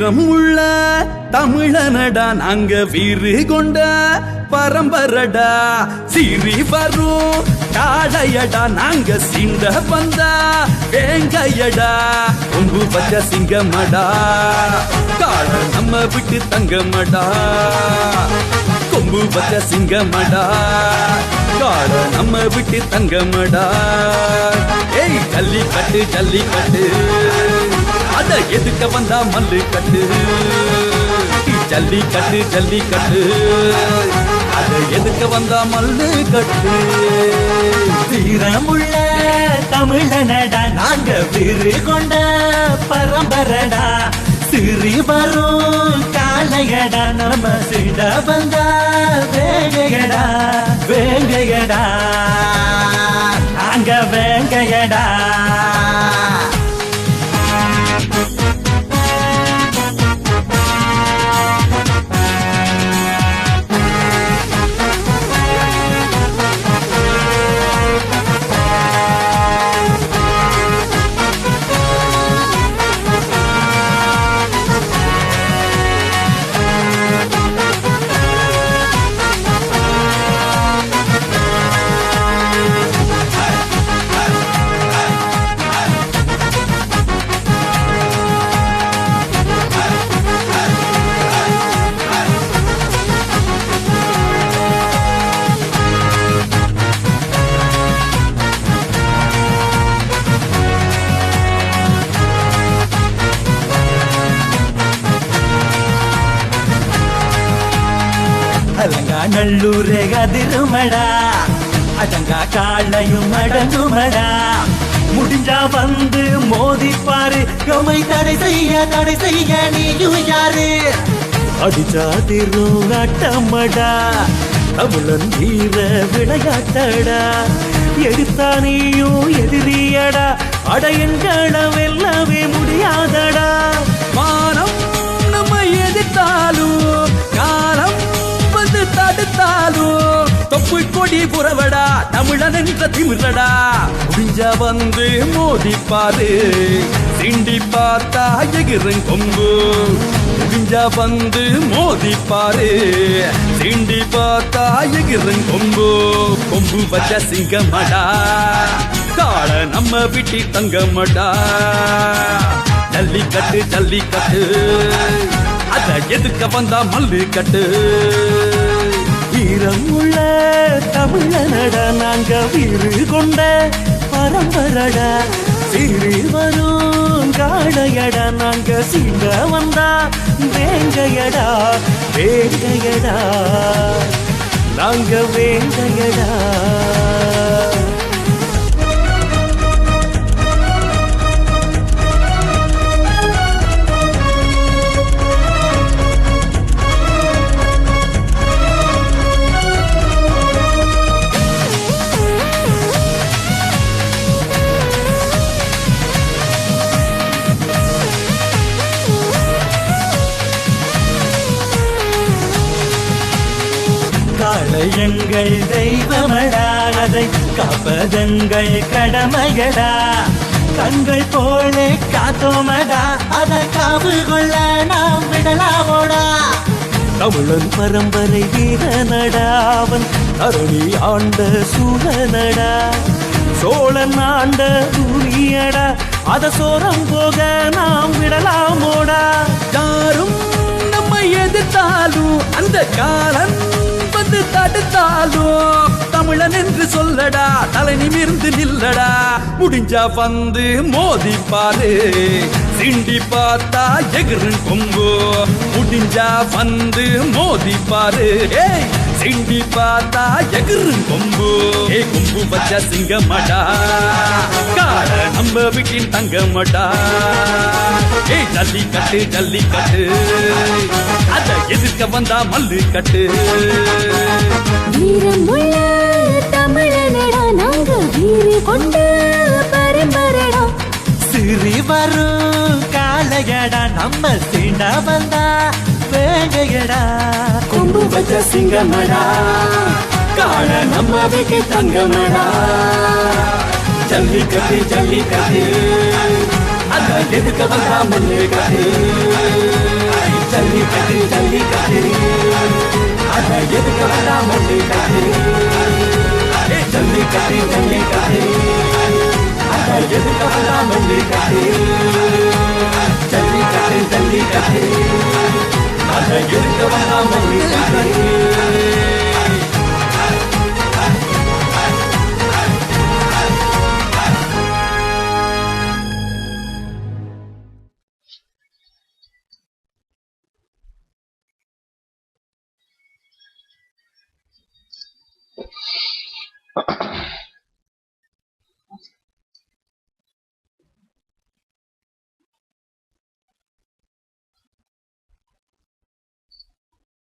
வீரம் உள்ள தமிழனடா நாங்க வீறு கொண்ட பரம்பரடா. சிரி வரும் காளையடா நாங்க சிந்த வந்தா வேங்கையடா. உங்கு பச்ச சிங்கமடா காடு நம்ம விட்டு தங்கமடா. கொம்பு பச்ச சிங்கமடா காடு நம்ம விட்டு தங்கமடா. ஏய் ஜல்லிக்கட்டு ஜல்லிக்கட்டு. அத எதுக்க வந்தா மல்லு கட்டு? ஜல்லி கட்டு ஜல்லி கட்டு அத எதுக்க வந்தா மல்லு கட்டு? வீரமுள்ள தமிழனடா நாங்க வீறு கொண்ட பரம்பரடா. சிறி வரும் காலையடா நம்ம சிட வந்தா வேங்கையடா வேங்கையடா. நாங்க வேங்கையடா. அலங்கா நல்லூரே கதிருமடா அடங்கா காலையும் அடங்குமடா முடிஞ்சா வந்து மோதிப்பாரு கமை தடை செய்ய தடை செய்ய நீயும் யாரு அடிச்சாதிரும் அட்டமடா தமிழன் வீர விளையாட்டடா எடுத்தா நீயும் எதிரியடா அடையங்கள புறவடா தமிழன் என்ற திமிரடா முடிஞ்ச வந்து மோதிப்பாரு திண்டி பார்த்தா எகிரும் கொம்பு. முடிஞ்ச வந்து மோதிப்பாரு திண்டி பார்த்தா எகிரும் கொம்பு. கொம்பு வச்ச சிங்கமடா காட நம்ம விட்டி தங்கமடா. ஜல்லிக்கட்டு ஜல்லிக்கட்டு அத எதுக்க வந்தா மல்லு கட்டு வீரம் உள்ள தமிழனடா நாங்க வீறு கொண்ட பரம்பரடா. சிறு வரும் காடையடா நாங்க சீங்க வந்தா. வேங்கையடா வேங்கையடா. நாங்க வேங்கையடா. காளையங்கள் தெய்வமடா அதை காப்பதங்கள் கடமையடா. கண்கள் போலே காத்தோமடா அதை காவு கொள்ள நாம் விடலாமோடா. தமிழன் பரம்பரை வீரனடா அவன் தருணி ஆண்ட சூழனடா சோழன் ஆண்ட துணியடா அத சோரம் போக நாம் விடலாமோடா. யாரும் தடுத்தாலும் அந்த காலன் வந்து தடுத்தாலும். தமிழன் என்று சொல்லடா தலை நிமிர்ந்து நில்லடா. முடிஞ்சா வந்து மோதி பாரு சிண்டி பார்த்தா எகிரு கொம்பு. முடிஞ்சா வந்து மோதி பாரு ஏய் சிண்டி பார்த்தா எகிரு கொம்பு. ஏ கொம்பு பச்ச சிங்கமடா. காட நம்ம வீட்டின் தங்கமடா. ஏ ஜல்லிக்கட்டு ஜல்லிக்கட்டு. அத எதிர்க்க வந்தா மல்லு கட்டு வீரமுள்ள தமிழனடா நாங்க வீறு கொண்ட பரம்பரடா. சிறி வரும் காளையடா நம்ம சீண்ட வந்தா வேங்கையடா. கொம்பு வச்ச சிங்கமடா காண நம்ம வீட்டு தங்கமடா. ஜல்லிக்கட்டு ஜல்லிக்கட்டு. அத எதுக்க வந்தா மல்லு கட்டு ஜல்லிக்கட்டு ஜல்லிக்கட்டு அத எதுக்கு வேண்டாம் மல்லிக்கட்டு ஏ ஜல்லிக்கட்டு ஜல்லிக்கட்டு அத எதுக்கு வேண்டாம் மல்லிக்கட்டு ஜல்லிக்கட்டு ஜல்லிக்கட்டு அத எதுக்கு வேண்டாம் மல்லிக்கட்டு